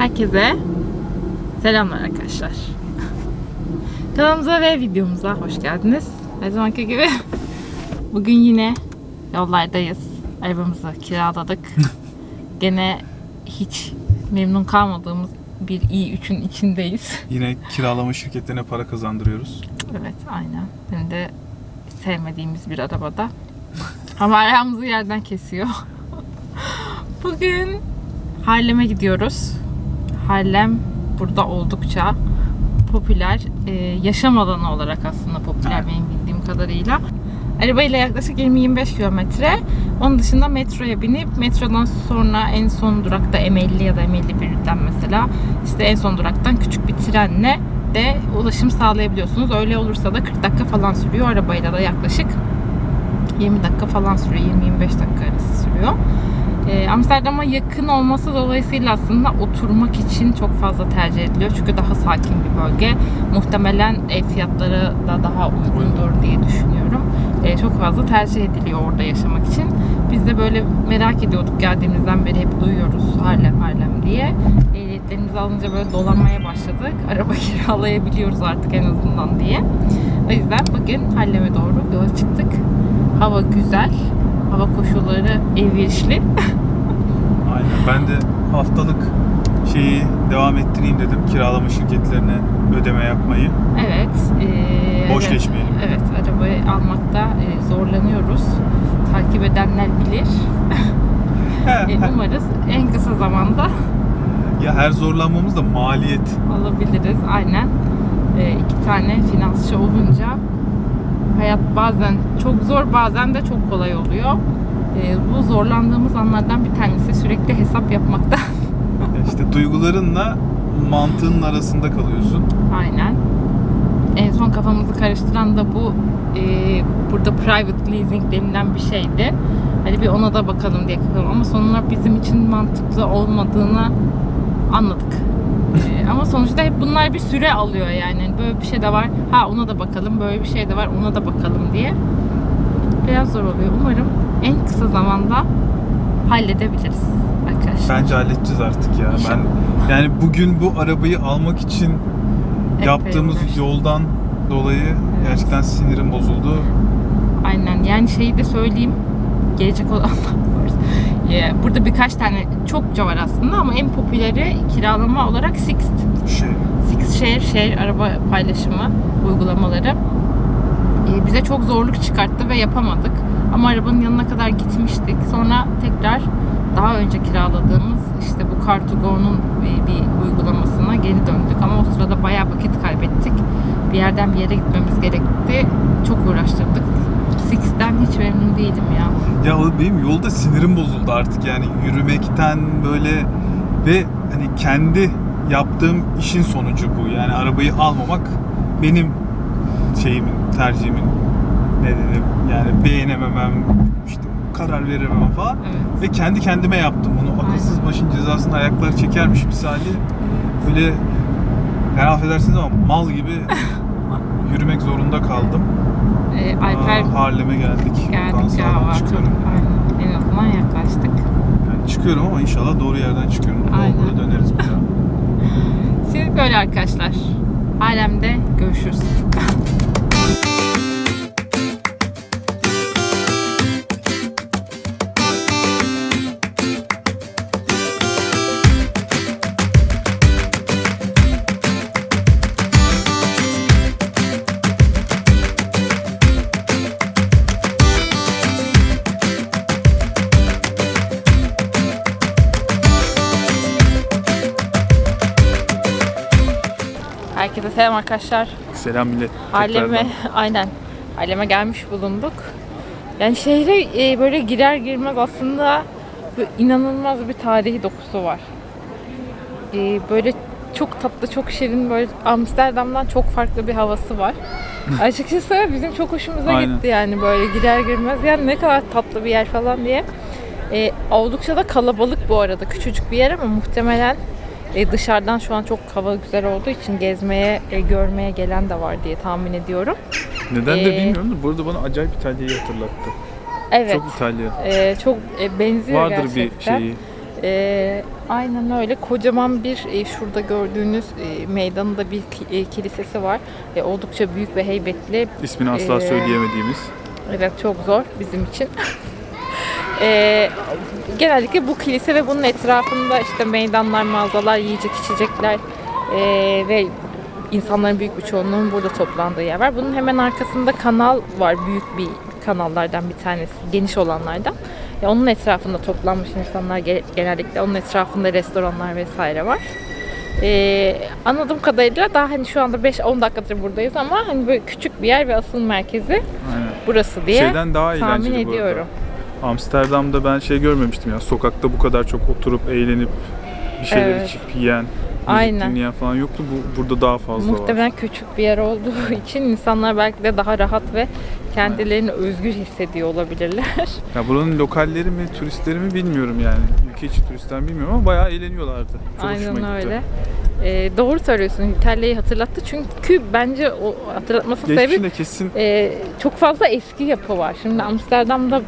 Herkese selamlar arkadaşlar. Kanalımıza ve videomuza hoş geldiniz. Her zamanki gibi bugün yine yollardayız. Arabamızı kiraladık. Gene hiç memnun kalmadığımız bir i3'ün içindeyiz. Yine kiralama şirketlerine para kazandırıyoruz. Evet aynen. Hem de sevmediğimiz bir arabada. Ama ayağımızı yerden kesiyor. Bugün Harlem'e gidiyoruz. Harlem burada oldukça popüler. Ee, yaşam alanı olarak aslında popüler benim bildiğim kadarıyla. Arabayla yaklaşık 20-25 kilometre. Onun dışında metroya binip metrodan sonra en son durakta M50 ya da M51'den mesela işte en son duraktan küçük bir trenle de ulaşım sağlayabiliyorsunuz. Öyle olursa da 40 dakika falan sürüyor. Arabayla da yaklaşık 20 dakika falan sürüyor. 20-25 dakika arası sürüyor. Ee, Amsterdam'a yakın olması dolayısıyla aslında oturmak için çok fazla tercih ediliyor. Çünkü daha sakin bir bölge. Muhtemelen ev fiyatları da daha uygundur diye düşünüyorum. Ee, çok fazla tercih ediliyor orada yaşamak için. Biz de böyle merak ediyorduk geldiğimizden beri hep duyuyoruz Harlem Harlem diye. Ehliyetlerimizi alınca böyle dolanmaya başladık. Araba kiralayabiliyoruz artık en azından diye. O yüzden bugün Harlem'e doğru yola çıktık. Hava güzel. Hava koşulları elverişli. Ben de haftalık şeyi devam ettireyim dedim. Kiralama şirketlerine ödeme yapmayı. Evet. eee, Boş evet, geçmeyelim. Evet. Arabayı almakta e, zorlanıyoruz. Takip edenler bilir. E, umarız en kısa zamanda ya her zorlanmamız da maliyet. alabiliriz. Aynen. E, iki tane finansçı olunca hayat bazen çok zor bazen de çok kolay oluyor. E, bu zorlandığımız anlardan bir tanesi sürekli hesap yapmakta. İşte duygularınla mantığın arasında kalıyorsun. Aynen. En son kafamızı karıştıran da bu e, burada private leasing denilen bir şeydi. Hadi bir ona da bakalım diye bakalım ama sonunda bizim için mantıklı olmadığını anladık. E, ama sonuçta hep bunlar bir süre alıyor yani. Böyle bir şey de var. Ha ona da bakalım. Böyle bir şey de var. Ona da bakalım diye. Biraz zor oluyor. Umarım en kısa zamanda halledebiliriz arkadaşlar. Bence halledeceğiz artık ya. İnşallah. Ben yani bugün bu arabayı almak için Epey yaptığımız uğraştık. yoldan dolayı gerçekten sinirim bozuldu. Aynen yani şeyi de söyleyeyim gelecek var. Ya, Burada birkaç tane çokça var aslında ama en popüleri kiralama olarak Sixt. Şey. Sixt Share, Share araba paylaşımı uygulamaları. Ee, bize çok zorluk çıkarttı ve yapamadık. Ama arabanın yanına kadar gitmiştik. Sonra tekrar daha önce kiraladığımız işte bu Car2Go'nun bir, uygulamasına geri döndük. Ama o sırada bayağı vakit kaybettik. Bir yerden bir yere gitmemiz gerekti. Çok uğraştırdık. Six'ten hiç memnun değilim ya. Ya benim yolda sinirim bozuldu artık yani yürümekten böyle ve hani kendi yaptığım işin sonucu bu. Yani arabayı almamak benim şeyimin, tercihimin nedeni. Yani beğenememem, işte karar verememem falan. Evet. Ve kendi kendime yaptım bunu. Akılsız başın cezasını ayaklar çekermiş misali. Böyle yani affedersiniz ama mal gibi yürümek zorunda kaldım. Ee, Alper Aa, Harlem'e geldik. Geldik ya çıkıyorum. Aynen. En azından yaklaştık. Yani çıkıyorum ama inşallah doğru yerden çıkıyorum. Aynen. Aynen. döneriz bir daha. Şimdi böyle arkadaşlar. Alemde görüşürüz. Herkese selam arkadaşlar. Selam millet. Tekrardan. aynen. Aleme gelmiş bulunduk. Yani şehre e, böyle girer girmez aslında inanılmaz bir tarihi dokusu var. E, böyle çok tatlı, çok şirin böyle Amsterdam'dan çok farklı bir havası var. Açıkçası bizim çok hoşumuza Aynen. gitti yani böyle girer girmez yani ne kadar tatlı bir yer falan diye. E, oldukça da kalabalık bu arada. Küçücük bir yer ama muhtemelen e, dışarıdan şu an çok hava güzel olduğu için gezmeye, e, görmeye gelen de var diye tahmin ediyorum. Neden Ee, de bilmiyorum da burada bana acayip İtalya'yı hatırlattı. Evet. Çok İtalya. e, çok e, benziyor Vardır gerçekten. bir şeyi. Ee, aynen öyle. Kocaman bir e, şurada gördüğünüz e, meydanında bir ki- e, kilisesi var. E, oldukça büyük ve heybetli. İsmini asla Ee, söyleyemediğimiz. Evet çok zor bizim için. Ee, genellikle bu kilise ve bunun etrafında işte meydanlar, mağazalar, yiyecek içecekler ee, ve insanların büyük bir çoğunluğun burada toplandığı yer var. Bunun hemen arkasında kanal var. Büyük bir kanallardan bir tanesi. Geniş olanlardan. Ya onun etrafında toplanmış insanlar ge- genellikle. Onun etrafında restoranlar vesaire var. Ee, anladığım kadarıyla daha hani şu anda 5-10 dakikadır buradayız ama hani böyle küçük bir yer ve asıl merkezi Aynen. burası diye Şeyden daha tahmin eğlenceli bu arada. Amsterdam'da ben şey görmemiştim ya. Sokakta bu kadar çok oturup eğlenip bir şeyler Evet. içip yiyen, müzik Aynen. dinleyen falan yoktu. Bu burada daha fazla var. Muhtemelen küçük bir yer olduğu için insanlar belki de daha rahat ve kendilerini özgür hissediyor olabilirler. Ya buranın lokalleri mi, turistleri mi bilmiyorum yani. Ülke içi turistler bilmiyorum ama bayağı eğleniyorlardı. Çok hoşuma Aynen gitti. öyle. Ee, doğru söylüyorsun. İtalya'yı hatırlattı çünkü bence o hatırlatması sebebi Geçmişinde kesin e, çok fazla eski yapı var. Şimdi Amsterdam'da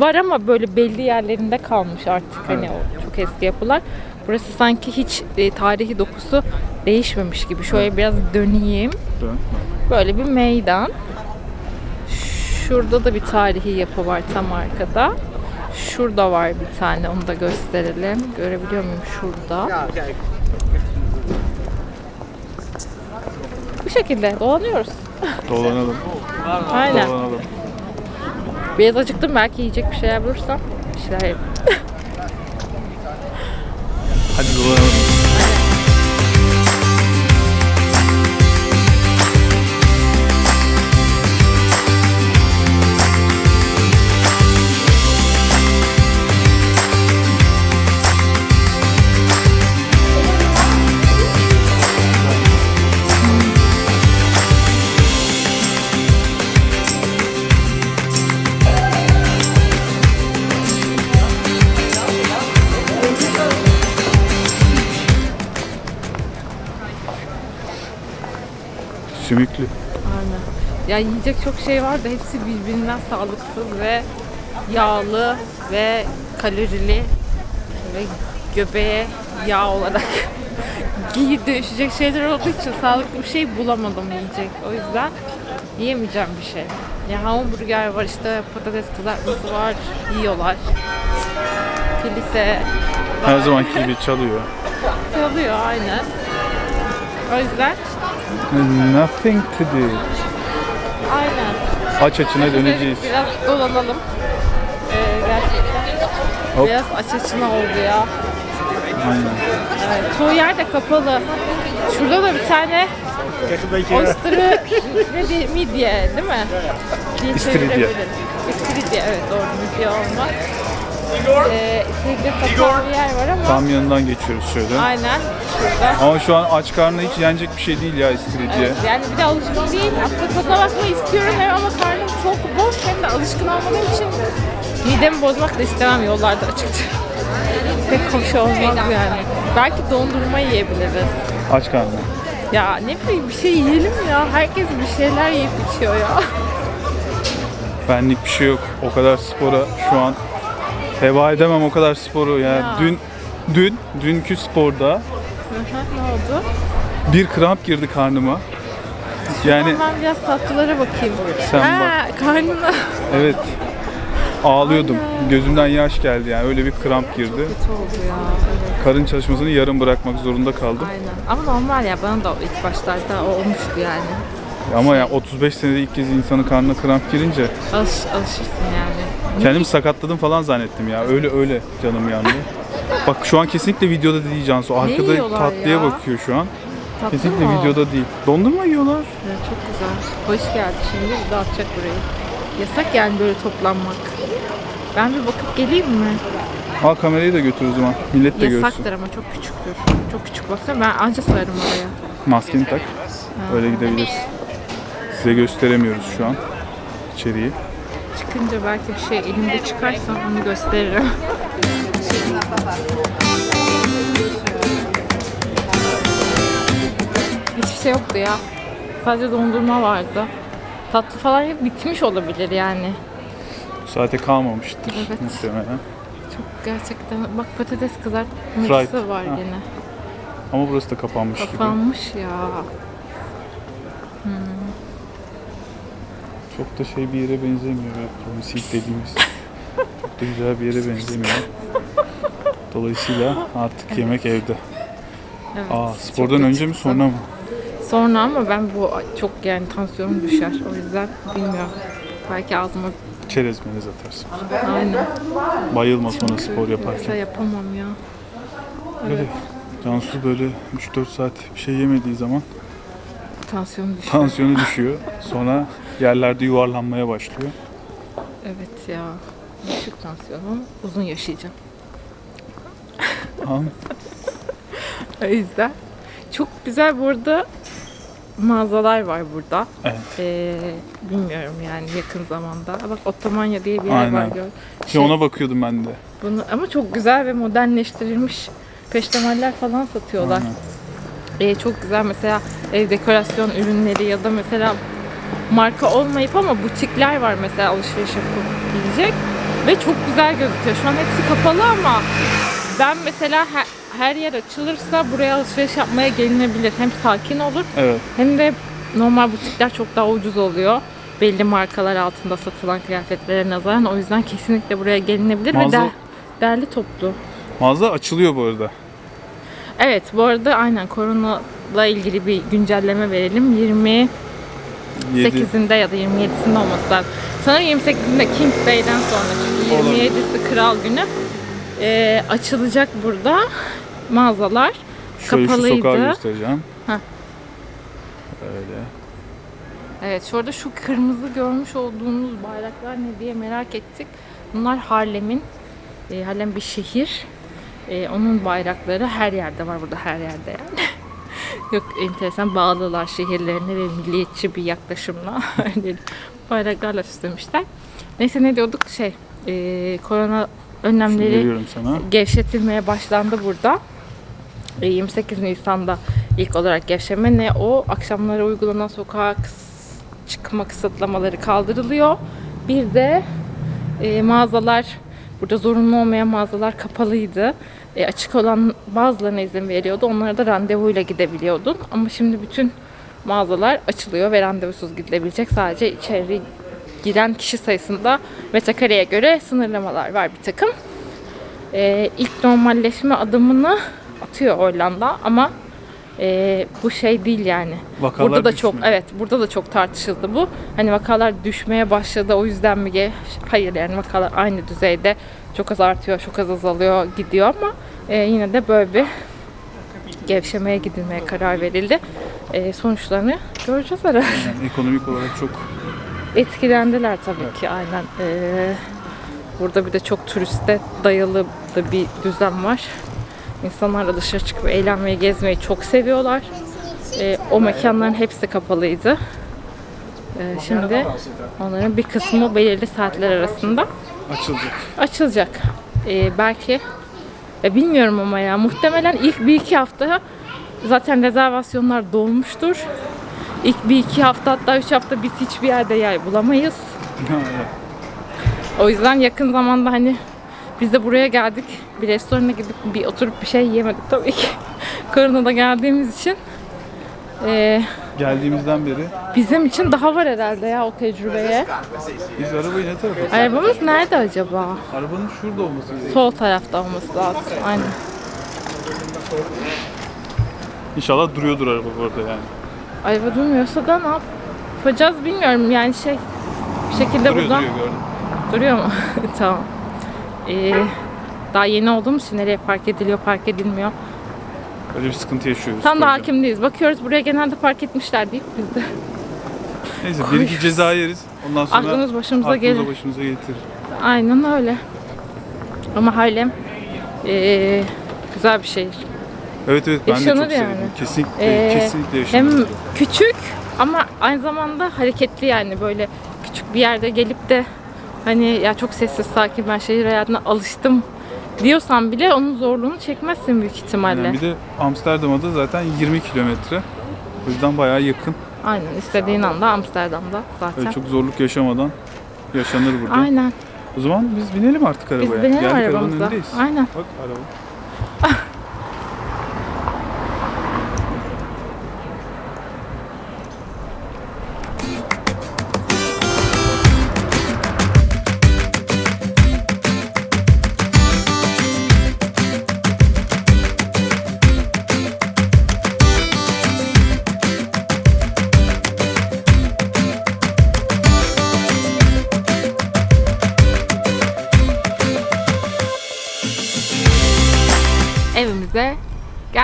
var ama böyle belli yerlerinde kalmış artık hani o çok eski yapılar. Burası sanki hiç e, tarihi dokusu değişmemiş gibi. Şöyle biraz döneyim. dön. Böyle bir meydan. Şurada da bir tarihi yapı var tam arkada. Şurada var bir tane onu da gösterelim. Görebiliyor muyum şurada? Bu şekilde dolanıyoruz. Dolanalım. Aynen. Dolanalım. Biraz acıktım belki yiyecek bir şeyler bulursam bir şeyler yerim. Hadi dolanalım. Sümüklü. Aynen. Ya yiyecek çok şey var da hepsi birbirinden sağlıksız ve yağlı ve kalorili ve göbeğe yağ olarak giyip dönüşecek şeyler olduğu için sağlıklı bir şey bulamadım yiyecek. O yüzden yiyemeyeceğim bir şey. Ya hamburger var işte patates kızartması var yiyorlar. Kilise Her zamanki gibi çalıyor. çalıyor aynen. O yüzden Nothing to do. aynen. Aç açına döneceğiz. Biraz dolanalım. Ee, gerçekten Hop. biraz aç açına oldu ya. Aynen. Evet, çoğu yer de kapalı. Şurada da bir tane oyster'ı ne diye, midye değil mi? Diye İstiridye. İstiridye evet doğru midye olmaz. Ee, İstiridye satan bir yer var ama Tam yanından geçiyoruz şöyle. aynen şurada. Ama şu an aç karnına hiç yenecek bir şey değil ya istiridye. Evet, yani bir de alışkın değil. Aslında tadına bakmayı istiyorum hem ama karnım çok boş hem de alışkın olmadığım için midemi bozmak da istemem yollarda açıkçası. Pek hoş olmaz yani. Belki dondurma yiyebiliriz. Aç karnına. Ya ne bileyim bir şey yiyelim ya. Herkes bir şeyler yiyip içiyor ya. Benlik bir şey yok. O kadar spora şu an heva edemem o kadar sporu. Yani Ya. dün dün dünkü sporda ne oldu? bir kramp girdi karnıma. Yani Ben biraz tatlılara bakayım. Sen ha, karnına. evet ağlıyordum. Gözümden yaş geldi yani öyle bir kramp girdi. Kötü oldu ya. Evet. Karın çalışmasını yarım bırakmak zorunda kaldım. Aynen. Ama normal ya bana da ilk başlarda olmuştu yani. Ama yani 35 senede ilk kez insanın karnına kramp girince Alış, alışırsın yani. Kendimi sakatladım falan zannettim ya. Öyle öyle canım yandı. Bak şu an kesinlikle videoda değil Cansu. Arkada yiyorlar tatlıya ya? bakıyor şu an. Tatlı Kesinlikle mı videoda değil. Dondurma yiyorlar. Evet, çok güzel. Hoş geldi şimdi dağıtacak burayı. Yasak yani böyle toplanmak. Ben bir bakıp geleyim mi? Al kamerayı da götür o zaman. Millet de görsün. Yasaktır ama çok küçüktür. Çok küçük baksana ben anca sığarım oraya. Maskeni tak. Öyle gidebilirsin. Size gösteremiyoruz şu an içeriği. Çıkınca belki bir şey elimde çıkarsa onu gösteririm. Hiçbir şey yoktu ya. Sadece dondurma vardı. Tatlı falan hep bitmiş olabilir yani. Bu saate kalmamıştır Evet. muhtemelen. Çok gerçekten. Bak patates kızartması var Ha. gene. Ama burası da kapanmış gibi. Kapanmış ya. Çok da şey bir yere benzemiyor. Promising dediğimiz. Çok da güzel bir yere benzemiyor. Dolayısıyla artık yemek evde. Evet. Aa, spordan da önce mi sonra mı? Sonra ama ben bu çok yani tansiyonum düşer. O yüzden bilmiyorum. Belki ağzıma Çerez melez atarsın. aynen. Bayılma sonra spor Mesela yaparken. yapamam ya. Öyle. Cansu böyle 3-4 saat bir şey yemediği zaman Tansiyonum düşer. tansiyonu düşüyor. Sonra yerlerde yuvarlanmaya başlıyor. Evet ya. Düşük tansiyonum. Uzun yaşayacağım. Tamam. O yüzden. Çok güzel burada mağazalar var burada. Evet. Ee, bilmiyorum yani yakın zamanda. Bak Ottomanya diye bir yer Aynen. var. Gör. Şey, ona bakıyordum ben de. Bunu, ama çok güzel ve modernleştirilmiş peştemaller falan satıyorlar. Aynen. Ee, çok güzel mesela ev dekorasyon ürünleri ya da mesela marka olmayıp ama butikler var mesela alışveriş yapabilecek ve çok güzel gözüküyor. Şu an hepsi kapalı ama ben mesela her, her yer açılırsa buraya alışveriş yapmaya gelinebilir. Hem sakin olur Evet. hem de normal butikler çok daha ucuz oluyor. Belli markalar altında satılan kıyafetlere nazaran. O yüzden kesinlikle buraya gelinebilir ve Mağaza- der, derli toplu. Mağaza açılıyor bu arada. Evet bu arada aynen koronayla ilgili bir güncelleme verelim. 28'inde 7. ya da 27'sinde olması lazım. Sanırım 28'inde King's Day'den sonra çünkü Olabilir. 27'si Kral Günü. Ee, açılacak burada mağazalar. Şöyle şu kapalıydı. sokağı göstereceğim. Heh. Öyle. Evet şurada şu kırmızı görmüş olduğunuz bayraklar ne diye merak ettik. Bunlar Harlem'in, e, Harlem bir şehir. E, onun bayrakları her yerde var burada her yerde yani. Yok enteresan bağlılar şehirlerine ve milliyetçi bir yaklaşımla öyle bayraklarla süslemişler. Neyse ne diyorduk şey e, korona önlemleri gevşetilmeye başlandı burada. E, 28 Nisan'da ilk olarak gevşeme ne o akşamları uygulanan sokağa çıkma kısıtlamaları kaldırılıyor. Bir de e, mağazalar burada zorunlu olmayan mağazalar kapalıydı. E, açık olan bazılarına izin veriyordu. Onlara da randevuyla gidebiliyordun. Ama şimdi bütün mağazalar açılıyor ve randevusuz gidilebilecek. Sadece içeri giren kişi sayısında metrekareye göre sınırlamalar var bir takım e, ilk normalleşme adımını atıyor Hollanda ama e, bu şey değil yani. Vakalar burada da çok düşmüyor. evet burada da çok tartışıldı bu. Hani vakalar düşmeye başladı o yüzden mi? ge- Hayır yani vakalar aynı düzeyde çok az artıyor, çok az azalıyor gidiyor ama e, yine de böyle bir gevşemeye gidilmeye karar verildi. E, sonuçlarını göreceğiz herhalde. Yani ekonomik olarak çok Etkilendiler tabii ki aynen. Ee, burada bir de çok turiste dayalı da bir düzen var. İnsanlar da dışarı çıkıp eğlenmeyi, gezmeyi çok seviyorlar. Ee, o mekanların hepsi kapalıydı. Ee, şimdi onların bir kısmı belirli saatler arasında açılacak. açılacak. Ee, belki ya bilmiyorum ama ya muhtemelen ilk bir iki hafta zaten rezervasyonlar dolmuştur. İlk bir iki hafta hatta üç hafta biz hiçbir yerde yer bulamayız. O yüzden yakın zamanda hani biz de buraya geldik. Bir restorana gidip bir oturup bir şey yemedik tabii ki. Koronada geldiğimiz için. Ee, Geldiğimizden beri bizim için daha var herhalde ya o tecrübeye. biz arabayı ne tarafa Arabamız nerede acaba? Arabanın şurada olması gerekiyor. Sol tarafta olması lazım. Aynen. İnşallah duruyordur araba bu arada yani. Araba durmuyorsa da ne yapacağız bilmiyorum. Yani şey bir şekilde Duruyor buradan duruyor gördüm. duruyor mu? tamam. Ee, daha yeni olduğumuz için nereye park ediliyor, park edilmiyor. Öyle bir sıkıntı yaşıyoruz. Tam da hakim değiliz. Bakıyoruz buraya genelde park etmişler deyip biz de Neyse bir iki ceza yeriz. Ondan sonra aklımız başımıza aklımıza gelir. başımıza getirir. Aynen öyle. Ama Harlem ee, güzel bir şehir. Evet evet ben de Yaşanır çok sevdim. yani. Kesinlikle, Ee, kesinlikle yaşanır. Hem küçük ama aynı zamanda hareketli yani böyle küçük bir yerde gelip de hani ya çok sessiz sakin ben şehir hayatına alıştım diyorsan bile onun zorluğunu çekmezsin büyük ihtimalle. Yani bir de Amsterdam'a da zaten 20 kilometre. O yüzden bayağı yakın. Aynen istediğin anda Amsterdam'da zaten. Öyle çok zorluk yaşamadan yaşanır burada. Aynen. O zaman biz binelim artık arabaya. Biz binelim Geldik arabanın arabamıza. önündeyiz. Aynen. Bak araba.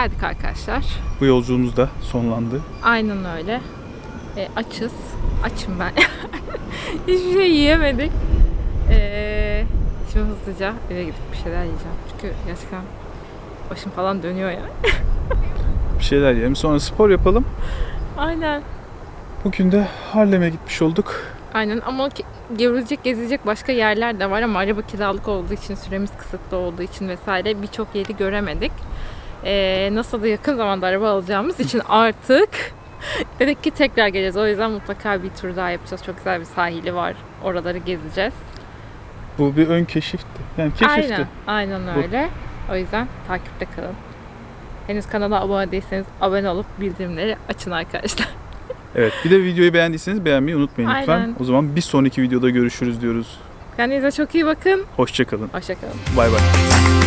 geldik arkadaşlar. Bu yolculuğumuz da sonlandı. Aynen öyle. E, açız. Açım ben. Hiçbir şey yiyemedik. E, şimdi hızlıca eve gidip bir şeyler yiyeceğim. Çünkü gerçekten başım falan dönüyor ya. Bir şeyler yiyelim. Sonra spor yapalım. Aynen. Bugün de Harlem'e gitmiş olduk. Aynen ama görülecek, gezilecek başka yerler de var ama araba kiralık olduğu için, süremiz kısıtlı olduğu için vesaire birçok yeri göremedik. Ee, nasıl da yakın zamanda araba alacağımız için artık dedik ki tekrar geleceğiz. O yüzden mutlaka bir tur daha yapacağız. Çok güzel bir sahili var. Oraları gezeceğiz. Bu bir ön keşifti. Yani keşifti. Aynen, aynen Bu. öyle. O yüzden takipte kalın. Henüz kanala abone değilseniz abone olup bildirimleri açın arkadaşlar. Evet. Bir de videoyu beğendiyseniz beğenmeyi unutmayın lütfen. Aynen. O zaman bir sonraki videoda görüşürüz diyoruz. Kendinize çok iyi bakın. Hoşçakalın. Hoşçakalın. Bay bay.